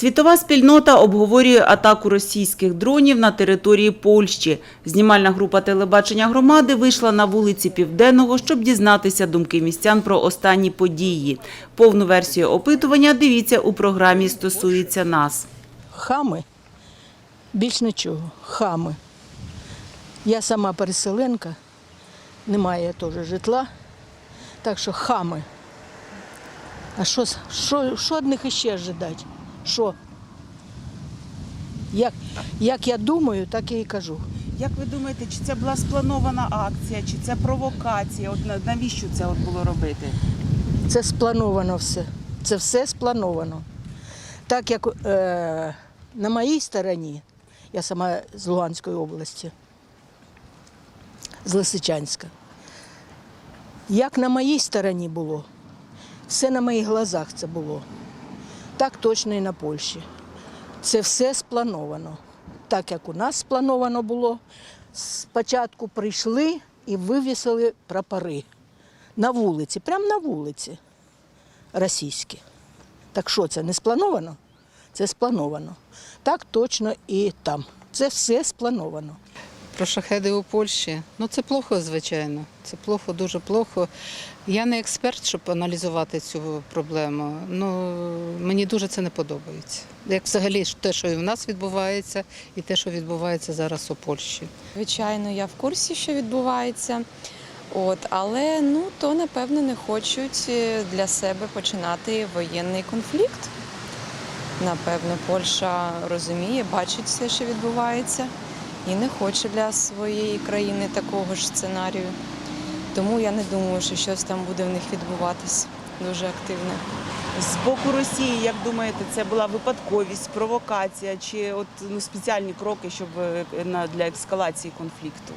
Світова спільнота обговорює атаку російських дронів на території Польщі. Знімальна група телебачення громади вийшла на вулиці Південного, щоб дізнатися думки містян про останні події. Повну версію опитування дивіться у програмі «Стосується нас». Хами. Більш нічого. Хами. Я сама переселенка, немає теж житла. Так що хами. А що, що, що від них іще ожидати? Що? Як, як я думаю, так я і кажу. Як ви думаєте, чи це була спланована акція, чи це провокація? От навіщо це от було робити? Це сплановано все. Це все сплановано. Так як е, на моїй стороні, я сама з Луганської області, з Лисичанська. Як на моїй стороні було, все на моїх глазах це було. Так точно і на Польщі. Це все сплановано. Так як у нас сплановано було, спочатку прийшли і вивісили прапори на вулиці, прямо на вулиці російські. Так що це не сплановано? Це сплановано. Так точно і там. Це все сплановано. Про шахеди у Польщі. Ну це плохо, звичайно. Це плохо, дуже плохо. Я не експерт, щоб аналізувати цю проблему. Ну мені дуже це не подобається. Як взагалі те, що і в нас відбувається, і те, що відбувається зараз у Польщі. Звичайно, я в курсі, що відбувається. От, але ну то напевно не хочуть е, для себе починати воєнний конфлікт. Напевно, Польща розуміє, бачить все, що відбувається, і не хоче для своєї країни такого ж сценарію. Тому я не думаю, що щось там буде в них відбуватись дуже активно. З боку Росії, як думаєте, це була випадковість, провокація чи от ну, спеціальні кроки, щоб е, на для ескалації конфлікту?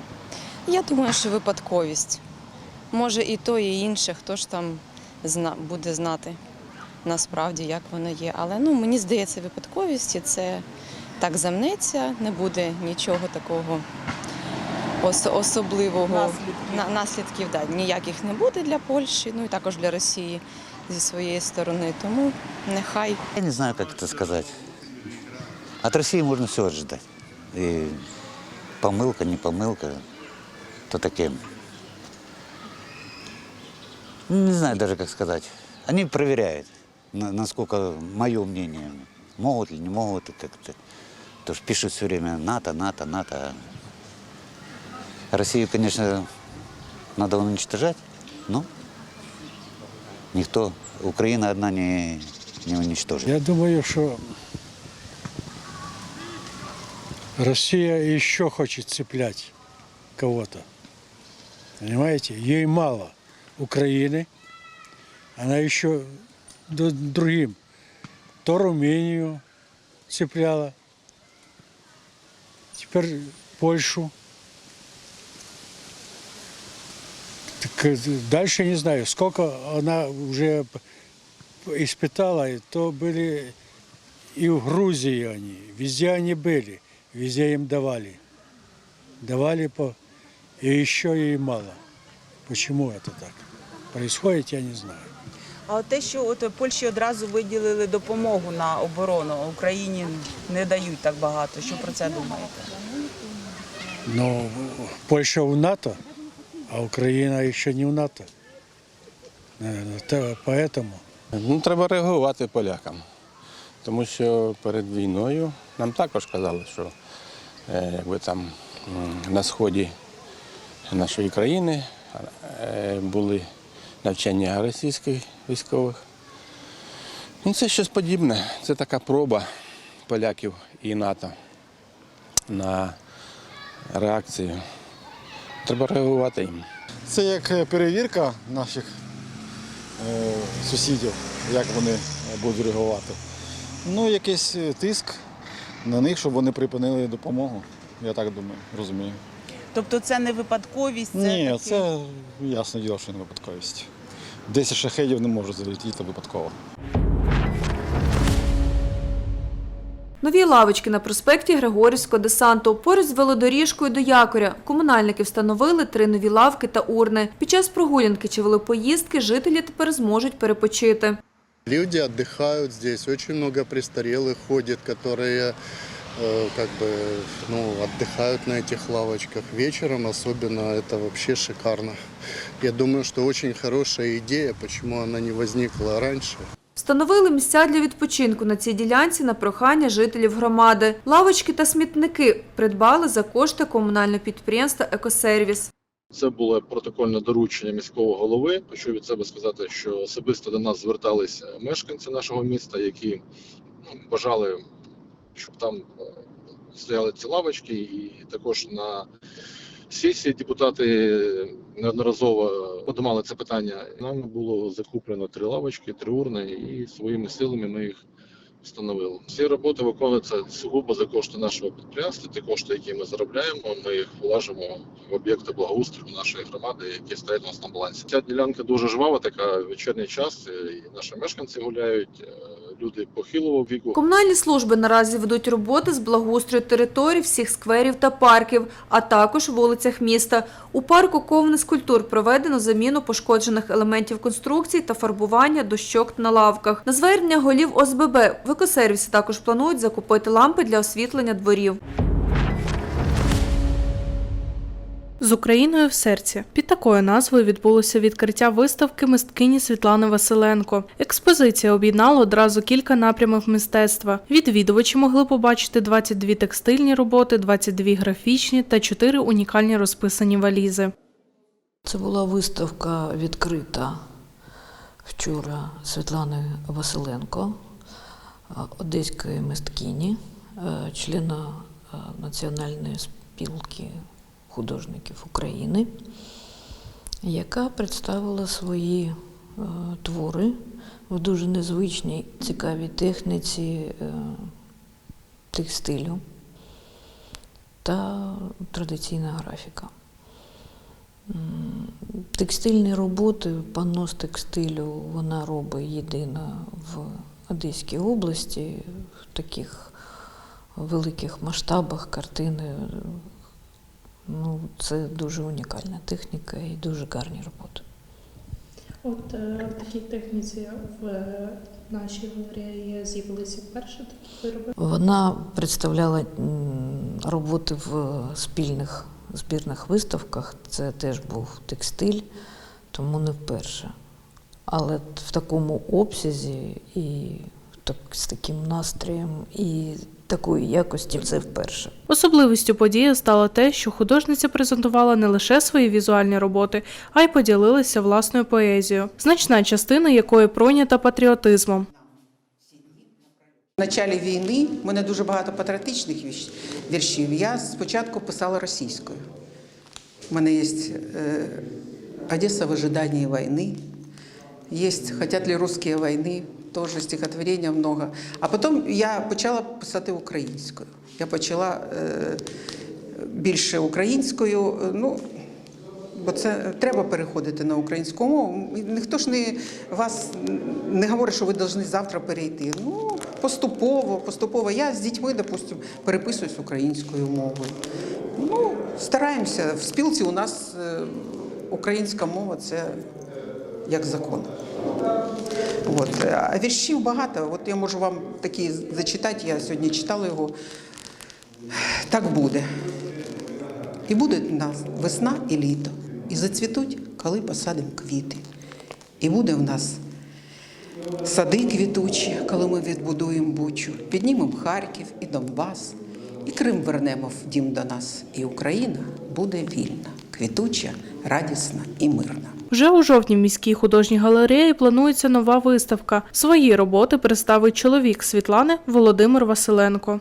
Я думаю, що випадковість. Може і то, і інше, хто ж там зна, буде знати насправді, як воно є. Але ну, мені здається, випадковість і це так замнеться, не буде нічого такого ос- особливого. Наслідків. На, наслідків да, ніяких не буде для Польщі, ну і також для Росії зі своєї сторони. Тому нехай Я не знаю, как это сказать. От России можно все ожидать. И помылка, не помылка, то таке. Не знаю даже, как сказать. Они проверяют, на- насколько мое мнение. Могут ли, не могут как-то. Потому что пишут все время НАТО, НАТО, НАТО. Россию, конечно, надо уничтожать, но никто, Украина одна не, не уничтожит. Я думаю, что Россия еще хочет цеплять кого-то. Понимаете? Ей мало Украины. Она еще другим. То Румению цепляла, теперь Польшу. Так дальше не знаю, сколько она уже испытала, и то были и в Грузии они, везде они были, везде им давали. Давали по... И еще ей мало. Почему это так? Происходит, я не знаю. А от те, що от Польщі одразу виділили допомогу на оборону, а Україні не дають так багато. Що про це думаєте? Но Польша в НАТО, а Украина еще не в НАТО. Наверное, поэтому. Ну, треба реагувати полякам, тому що перед війною нам також казали, що е, якби там на сході нашої країни е, були навчання російських військових. Ну, це щось подібне. Це така проба поляків і НАТО на реакцію. Треба реагувати їм. Це як е, перевірка наших е, сусідів, як вони е, будуть реагувати. Ну, якийсь е, тиск на них, щоб вони припинили допомогу. Я так думаю, розумію. Тобто це не випадковість, це Ні, такі- це ясно діло, що не випадковість. Десять шахедів не можуть залетіти випадково. Нові лавочки на проспекті Григорівського десанту. Поруч з велодоріжкою до якоря комунальники встановили три нові лавки та урни. Під час прогулянки чи велопоїздки жителі тепер зможуть перепочити. Люди отдыхают здесь, очень много престарелых ходит, которые э, как бы ну, отдыхают на этих лавочках. Вечером особенно это вообще шикарно. Я думаю, что очень хорошая идея, почему она не возникла раньше. Встановили місця для відпочинку на цій ділянці на прохання жителів громади. Лавочки та смітники придбали за кошти комунального підприємства «Екосервіс». Це було протокольне доручення міського голови. Хочу від себе сказати, що особисто до нас зверталися мешканці нашого міста, які ну, бажали, щоб там е, стояли ці лавочки, і також на сесії депутати неодноразово подимали це питання. Нам було закуплено три лавочки, три урни, і своїми силами ми їх встановили. Всі роботи виконуються сугубо за кошти нашого підприємства. Ті кошти, які ми заробляємо, ми їх вложимо в об'єкти благоустрою нашої громади, які стоять у нас на балансі. Ця ділянка дуже жвава, така вечірній час. І наші мешканці гуляють, е, люди похилого віку. Комунальні служби наразі ведуть роботи з благоустрою територій всіх скверів та парків, а також вулицях міста. У парку Ковни з культур проведено заміну пошкоджених елементів конструкцій та фарбування дощок на лавках. На звернення голів ОСББ в екосервісі також планують закупити лампи для освітлення дворів. З Україною в серці під такою назвою відбулося відкриття виставки мисткині Світлани Василенко. Експозиція об'єднала одразу кілька напрямів мистецтва. Відвідувачі могли побачити 22 текстильні роботи, 22 графічні та 4 унікальні розписані валізи. Це була виставка відкрита вчора Світлани Василенко, одеської мисткині, е, члена е, Національної спілки художників України, яка представила свої е, твори в дуже незвичній цікавій техніці е, текстилю та традиційна графіка. Текстильні роботи, панно з текстилю вона робить єдина в Одеській області в таких великих масштабах картини. Ну, це дуже унікальна техніка і дуже гарні роботи. От е, в такій техніці в е, нашій галереї з'явилися вперше такі вироби. Вона представляла роботи в спільних збірних виставках. Це теж був текстиль, тому не вперше. Але в такому обсязі і так, з таким настроєм, і такої якості це вперше. Особливістю події стало те, що художниця презентувала не лише свої візуальні роботи, а й поділилася власною поезією, значна частина якої пройнята патріотизмом. В началі війни в мене дуже багато патріотичних віршів. Я спочатку писала російською. У мене є е, «Одесса в ожидании войны», есть «Хотят ли русские войны», тоже стихотворення много. А потім я почала писати українською. Я почала е, більше українською. е, Ну, Бо це треба переходити на українську мову. Ніхто ж не вас не говорить, що ви повинні завтра перейти. Ну, поступово, поступово. Я з дітьми, допустим, переписуюсь українською мовою. Ну, стараємося. В спілці у нас е, українська мова це як закон. От. А віршів багато. От я можу вам такі зачитати, я сьогодні читала його. Так буде. І буде в нас весна і літо, і зацвітуть, коли посадимо квіти. І буде в нас сади квітучі, коли ми відбудуємо бучу, піднімемо Харків і Донбас, і Крим вернемо в дім до нас. І Україна буде вільна, квітуча, радісна і мирна. Вже у жовтні в міській художній галереї планується нова виставка. Свої роботи представить чоловік Світлани Володимир Василенко.